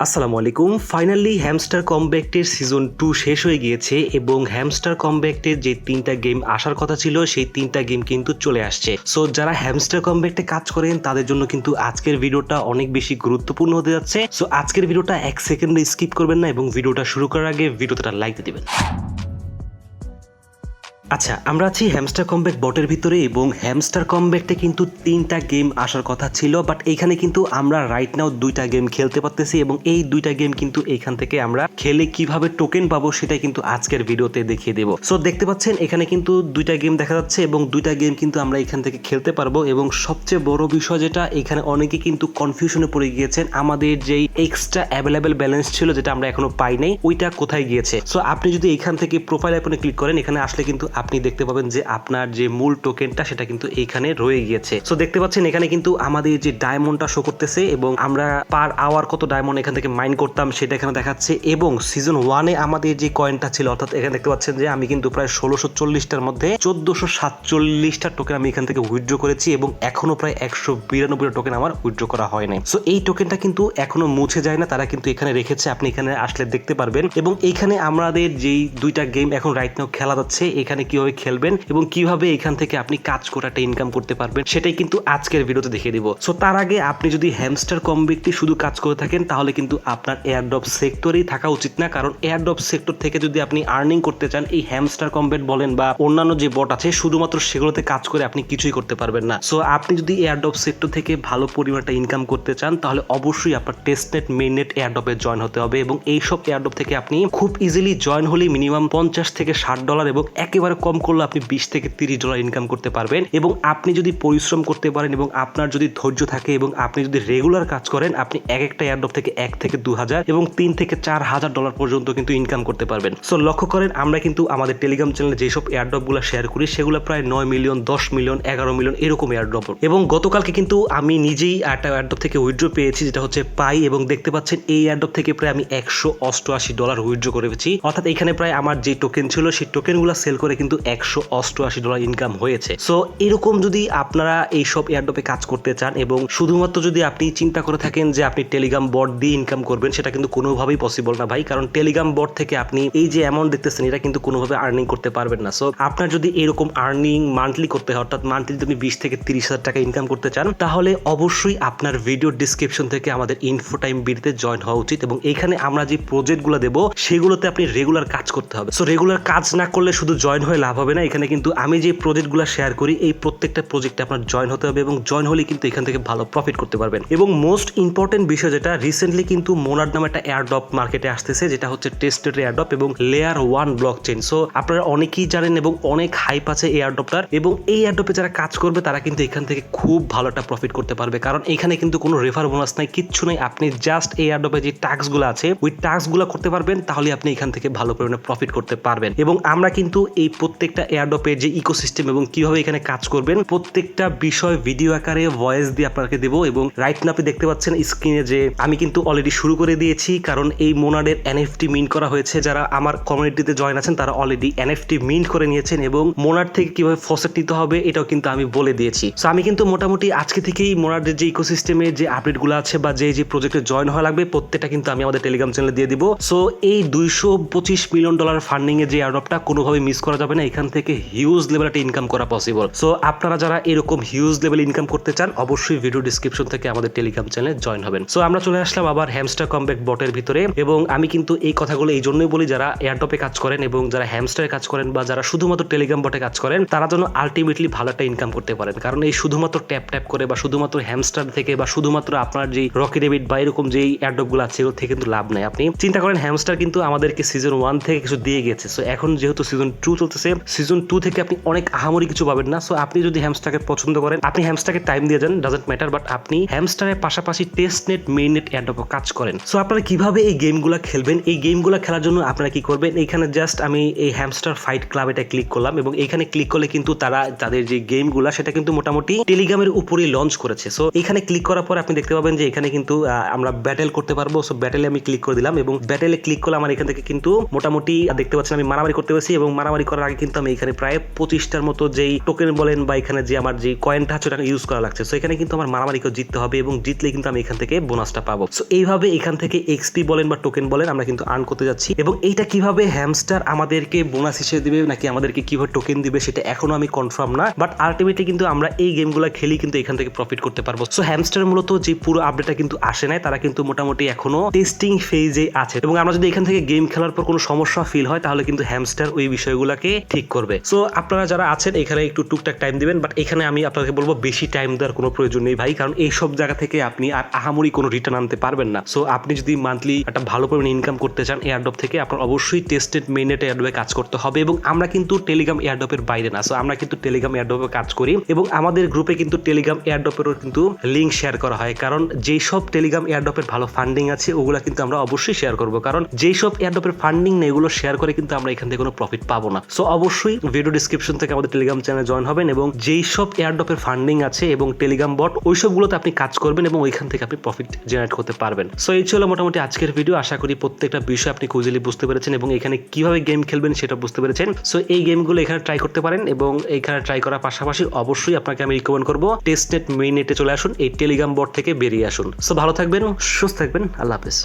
আসসালামু আলাইকুম। Finally hamster কমব্যাক্টের সিজন টু শেষ হয়ে গিয়েছে এবং হ্যামস্টার কমব্যাক্টের যে তিনটা গেম আসার কথা ছিল, সেই তিনটা গেম কিন্তু চলে আসছে। সো যারা হ্যামস্টার কমব্যাক্টে কাজ করেন, তাদের জন্য কিন্তু আজকের ভিডিওটা অনেক বেশি গুরুত্বপূর্ণ হতে যাচ্ছে। সো আজকের ভিডিওটা এক সেকেন্ডে স্কিপ করবেন না এবং ভিডিওটা শুরু করার আগে ভিডিওটা লাইক দিবেন। আচ্ছা আমরা আছি হ্যামস্টার কমব্যাক বটের ভিতরে এবং হ্যামস্টার কমব্যাকতে কিন্তু তিনটা গেম আসার কথা ছিল বাট এইখানে কিন্তু আমরা রাইট নাও দুইটা গেম খেলতে পারতেছি এবং এই দুইটা গেম কিন্তু এইখান থেকে আমরা খেলে কীভাবে টোকেন পাবো সেটাই কিন্তু আজকের ভিডিওতে দেখিয়ে দেবো। সো দেখতে পাচ্ছেন, এখানে কিন্তু দুইটা গেম দেখা যাচ্ছে এবং দুইটা গেম কিন্তু আমরা এখান থেকে খেলতে পারব এবং সবচেয়ে বড় বিষয় যেটা, এখানে অনেকে কিন্তু কনফিউশনে পড়ে গিয়েছেন, আমাদের যেই এক্সট্রা অ্যাভেলেবেল ব্যালেন্স ছিল যেটা আমরা এখনও পাই নাই, ওইটা কোথায় গিয়েছে? সো আপনি যদি এখান থেকে প্রোফাইল আইকনে ক্লিক করেন, এখানে আসলে কিন্তু আপনি দেখতে পাবেন যে আপনার যে মূল টোকেনটা সেটা কিন্তু এইখানে রয়ে গিয়েছে। সো দেখতে পাচ্ছেন এখানে কিন্তু আমাদের যে ডায়মন্ডটা শো করতেছে এবং আমরা পার আওয়ার কত ডায়মন্ড এখান থেকে মাইন করতাম সেটা এখানে দেখাচ্ছে এবং সিজন ওয়ানে আমাদের যে কয়েনটা ছিল, অর্থাৎ এখানে দেখতে পাচ্ছেন যে আমি কিন্তু প্রায় ষোলোশো চল্লিশটার মধ্যে চোদ্দশো সাতচল্লিশটা টোকেন আমি এখান থেকে উইথড্র করেছি এবং এখনও প্রায় একশো বিরানব্বই টোকেন আমার উইথড্র করা হয় নাই। সো এই টোকেনটা কিন্তু এখনও মুছে যায় না, তারা কিন্তু এখানে রেখেছে, আপনি এখানে আসলে দেখতে পারবেন। এবং এইখানে আমাদের যেই দুইটা গেম এখন রাইট নাও খেলা যাচ্ছে, এখানে কীভাবে খেলবেন এবং কীভাবে এখান থেকে আপনি কাজ করে একটা ইনকাম করতে পারবেন, সেটাই কিন্তু আজকের ভিডিওতে দেখিয়ে দিব। সো তার আগে আপনি যদি হ্যামস্টার কমব্যাকটি শুধু কাজ করে থাকেন, তাহলে কিন্তু আপনার এয়ারড্রপ সেক্টরেই থাকা উচিত না। কারণ এয়ারড্রপ সেক্টর থেকে যদি আপনি আর্নিং করতে চান, এই হ্যামস্টার কমব্যাট বলেন বা অন্যান্য যে বট আছে, শুধুমাত্র সেগুলোতে কাজ করে আপনি কিছুই করতে পারবেন না। সো আপনি যদি এয়ারড্রপ সেক্টর থেকে ভালো পরিমাণটা ইনকাম করতে চান, তাহলে অবশ্যই আপনার টেস্টনেট মেইননেট এয়ারড্রপে জয়েন হতে হবে এবং এইসব এয়ারড্রপ থেকে আপনি খুব ইজিলি জয়েন হলেই মিনিমাম পঞ্চাশ থেকে ষাট ডলার এবং একেবারে কম করলে আপনি বিশ থেকে তিরিশ ডলার ইনকাম করতে পারবেন এবং আপনি যদি পরিশ্রম করতে পারেন এবং আপনার যদি ধৈর্য থাকে এবং আপনি যদি রেগুলার কাজ করেন, আপনি এক একটা এয়ারড্রপ থেকে এক থেকে দু হাজার এবং তিন থেকে চার হাজার ডলার পর্যন্ত কিন্তু ইনকাম করতে পারবেন। সো লক্ষ্য করেন, আমরা কিন্তু আমাদের টেলিগ্রাম চ্যানেলে যেসব এয়ারড্রপগুলো শেয়ার করি, সেগুলো প্রায় নয় মিলিয়ন দশ মিলিয়ন এগারো মিলিয়ন এরকম এয়ারড্রপ এবং গতকালকে কিন্তু আমি নিজেই একটা এয়ারড্রপ থেকে উইথড্র পেয়েছি, যেটা হচ্ছে পাই এবং দেখতে পাচ্ছেন এই এয়ারড্রপ থেকে প্রায় আমি একশো অষ্টআশি ডলার উইথড্র করেছি। অর্থাৎ এখানে প্রায় আমার যে টোকেন ছিল, সেই টোকেনগুলো সেল করে কিন্তু একশো অষ্টআশি ডলার ইনকাম হয়েছে। সো এরকম যদি আপনারা এইসব এয়ারড্রপে কাজ করতে চান এবং শুধুমাত্র যদি আপনি চিন্তা করে থাকেন যে আপনি টেলিগ্রাম বট দিয়ে ইনকাম করবেন, সেটা কিন্তু কোনোভাবেই পসিবল না ভাই। কারণ টেলিগ্রাম বট থেকে আপনি এই যে অ্যামাউন্ট দেখতেছেন, এটা কিন্তু কোনোভাবে আর্নিং করতে পারবেন না। সো আপনার যদি এরকম আর্নিং মান্থলি করতে হয়, অর্থাৎ মান্থলি যদি বিশ থেকে তিরিশ হাজার টাকা ইনকাম করতে চান, তাহলে অবশ্যই আপনার ভিডিও ডিসক্রিপশন থেকে আমাদের ইনফো টাইম বিডিতে জয়েন হওয়া উচিত এবং এখানে আমরা যে প্রজেক্টগুলো দেবো, সেগুলোতে আপনি রেগুলার কাজ করতে হবে। সো রেগুলার কাজ না করলে শুধু জয়েন হয়ে লাভ হবে না। এখানে কিন্তু আমি যে প্রজেক্টগুলো শেয়ার করি, এই প্রত্যেকটা প্রজেক্টে আপনার জয়েন হতে হবে এবং জয়েন হলে কিন্তু এখান থেকে ভালো প্রফিট করতে পারবেন। এবং মোস্ট ইম্পর্টেন্ট বিষয় যেটা রিসেন্টলি কিন্তু মোনার নামে একটা এয়ারড্রপ মার্কেটে আসতেছে, যেটা হচ্ছে টেস্টেড এয়ারড্রপ এবং layer one block chain so আপনারা অনেকেই জানেন এবং অনেক হাইপ আছে এই এয়ারড্রপটার এবং এই এয়ারড্রপে যারা কাজ করবে, তারা কিন্তু এখান থেকে খুব ভালো একটা প্রফিট করতে পারবে। কারণ এখানে কিন্তু কোনো রেফার বোনাস নাই, কিচ্ছু নাই। আপনি জাস্ট এই এয়ারড্রপে যে টাস্কগুলো আছে, ওই টাস্কগুলো করতে পারবেন, তাহলে আপনি এখান থেকে ভালো পরিমাণে প্রফিট করতে পারবেন। এবং আমরা কিন্তু এই প্রত্যেকটা এয়ারড্রপের যে ইকোসিস্টেম এবং কীভাবে এখানে কাজ করবেন, প্রত্যেকটা বিষয় ভিডিও আকারে ভয়েস দিয়ে আপনাকে দেবো এবং রাইট না আপনি দেখতে পাচ্ছেন স্ক্রিনে যে আমি কিন্তু অলরেডি শুরু করে দিয়েছি, কারণ এই মোনাডের এনএফটি মিন করা হয়েছে। যারা আমার কমিউনিটিতে জয়েন আছেন, তারা অলরেডি এনএফটি মিন্ট করে নিয়েছেন এবং মোনার থেকে কীভাবে ফসেট নিতে হবে, এটাও কিন্তু আমি বলে দিয়েছি। সো আমি কিন্তু মোটামুটি আজকে থেকেই মোনাডের যে ইকোসিস্টেমে যে আপডেটগুলো আছে বা যে যে প্রজেক্টে জয়েন হওয়া লাগবে, প্রত্যেকটা কিন্তু আমি আমাদের টেলিগ্রাম চ্যানেলে দিয়ে দিব। সো এই দুইশো পঁচিশ মিলিয়ন ডলার ফান্ডিং এর যে অ্যাডপটা কোনোভাবে মিস করা যাবে না এখান থেকে হিউজ লেভেল একটা ইনকাম করা পসিবল সো আপনারা যারা এরকম হিউজ লেভেল ইনকাম করতে চান, অবশ্যই ভিডিও ডিসক্রিপশন থেকে আমাদের টেলিগ্রাম চ্যানেলে জয়েন হবেন। সো আমরা চলে আসলাম আবার হ্যামস্টার কমব্যাক বটের ভিতরে এবং আমি কিন্তু এই কথাগুলো এই জন্যই বলি, যারা এয়ারটপে কাজ করেন এবং যারা হ্যামস্টারে কাজ করেন বা যারা শুধুমাত্র টেলিগ্রাম বটে কাজ করেন, তারা যেন আলটিমেটলি ভালো একটা ইনকাম করতে পারেন। কারণ এই শুধুমাত্র ট্যাপ ট্যাপ করে বা শুধুমাত্র হ্যামস্টার থেকে বা শুধুমাত্র আপনার যে রকি ডেবিট বা এরকম যেই এয়ারডপগুলো আছে এগুলো থেকে কিন্তু লাভ নাই। আপনি চিন্তা করেন হ্যামস্টার কিন্তু আমাদেরকে সিজন ওয়ান থেকে কিছু দিয়ে গেছে। সো এখন যেহেতু সিজন টু চলতেছে সিজন টু থেকে আপনি অনেক আহামরি কিছু পাবেন না। সো আপনি যদি হ্যামস্টারকে পছন্দ করেন, আপনি হ্যামস্টারকে টাইম দিয়ে যান ডাজেন্ট ম্যাটার বাট আপনি হ্যামস্টারের পাশাপাশি test net main net airdrop কাজ করেন। সো আপনারা কীভাবে এই গেমগুলো খেলবেন? এই গেমগুলো খেলার জন্য আপনারা কি করবেন? এখানে জাস্ট আমি এই হ্যামস্টার ফাইট ক্লাব এটা ক্লিক করলাম, এবং এখানে ক্লিক করলে কিন্তু তারা তাদের যে গেমগুলো সেটা কিন্তু মোটামুটি টেলিগ্রামের উপরেই লঞ্চ করেছে। সো এখানে ক্লিক করার পর আপনি দেখতে পাবেন যে এখানে কিন্তু আমরা ব্যাটেল করতে পারব। সো ব্যাটেলে আমি ক্লিক করে দিলাম, এবং ব্যাটেলে ক্লিক করলে আমার এখান থেকে কিন্তু মোটামুটি, দেখতে পাচ্ছেন আমি মারামারি করতে পারছি, এবং মারামারি করার আগে আগে কিন্তু আমি এখানে প্রায় পঁচিশটার মতো যেই টোকেন বলেন বা এখানে যে আমার যে কয়েনটা আছে ওটা ইউজ করা লাগছে। সো এখানে কিন্তু আমার মারামারিকেও জিততে হবে এবং জিতলে কিন্তু আমি এখান থেকে বোনাসটা পাবো। সো এইভাবে এখান থেকে এক্সপি বলেন বা টোকেন বলেন আমরা কিন্তু আর্ন করতে যাচ্ছি এবং এইটা কীভাবে হ্যামস্টার আমাদেরকে বোনাস হিসেবে দিবে নাকি আমাদেরকে কীভাবে টোকেন দিবে সেটা এখনও আমি কনফার্ম না বাট আলটিমেটলি কিন্তু আমরা এই গেমগুলো খেলি কিন্তু এখান থেকে প্রফিট করতে পারব। সো হ্যামস্টার মূলত যে পুরো আপডেটটা কিন্তু আসে নাই, তারা কিন্তু মোটামুটি এখনও টেস্টিং ফেজে আছে। এবং আমরা যদি এখান থেকে গেম খেলার পর কোনো সমস্যা ফিল হয়, তাহলে কিন্তু হ্যামস্টার ওই বিষয়গুলোকে ঠিক করবে। সো আপনারা যারা আছেন, এখানে একটু টুকটাক টাইম দিবেন বাট এখানে আমি আপনাকে বলব, বেশি টাইম দেওয়ার কোনো প্রয়োজন নেই ভাই, কারণ এই সব জায়গা থেকে আপনি আর আহামরি কোনো রিটার্ন আনতে পারবেন না। সো আপনি যদি মান্থলি একটা ভালো পরিমাণে ইনকাম করতে চান এয়ারডপ থেকে, আপনার অবশ্যই টেস্টেড মেইনেট এয়ারডপে কাজ করতে হবে এবং আমরা কিন্তু টেলিগ্রাম এয়ারডপের বাইরে না। সো আমরা কিন্তু টেলিগ্রাম এয়ারডপে কাজ করি এবং আমাদের গ্রুপে কিন্তু টেলিগ্রাম এয়ারডপেরও কিন্তু লিঙ্ক শেয়ার করা হয়। কারণ যেই সব টেলিগ্রাম এয়ারডপের ভালো ফান্ডিং আছে, ওগুলো কিন্তু আমরা অবশ্যই শেয়ার করব। কারণ যেই সব এয়ারডপের ফান্ডিং নেই, এগুলো শেয়ার করে কিন্তু আমরা এখান থেকে কোনো প্রফিট পাবো না। সো অবশ্যই ভিডিও ডিসক্রিপশন থেকে আমাদের টেলিগ্রাম চ্যানেল জয়েন হবেন এবং যেই সব এয়ারডপের ফান্ডিং আছে এবং টেলিগ্রাম বট ওই সবগুলোতে আপনি কাজ করবেন এবং ওইখান থেকে আপনি প্রফিট জেনারেট করতে পারবেন। সো এই ছিল মোটামুটি আজকের ভিডিও আশা করি প্রত্যেকটা বিষয় আপনি কুজিলি বুঝতে পেরেছেন এবং এখানে কীভাবে গেম খেলবেন সেটা বুঝতে পেরেছেন। সো এই গেমগুলো এখানে ট্রাই করতে পারেন এবং এখানে ট্রাই করার পাশাপাশি অবশ্যই আপনাকে আমি রিকমেন্ড করব টেস্টনেট মেইনেটে চলে আসুন, এই টেলিগ্রাম বট থেকে বেরিয়ে আসুন। সো ভালো থাকবেন, সুস্থ থাকবেন, আল্লাহ হাফেজ।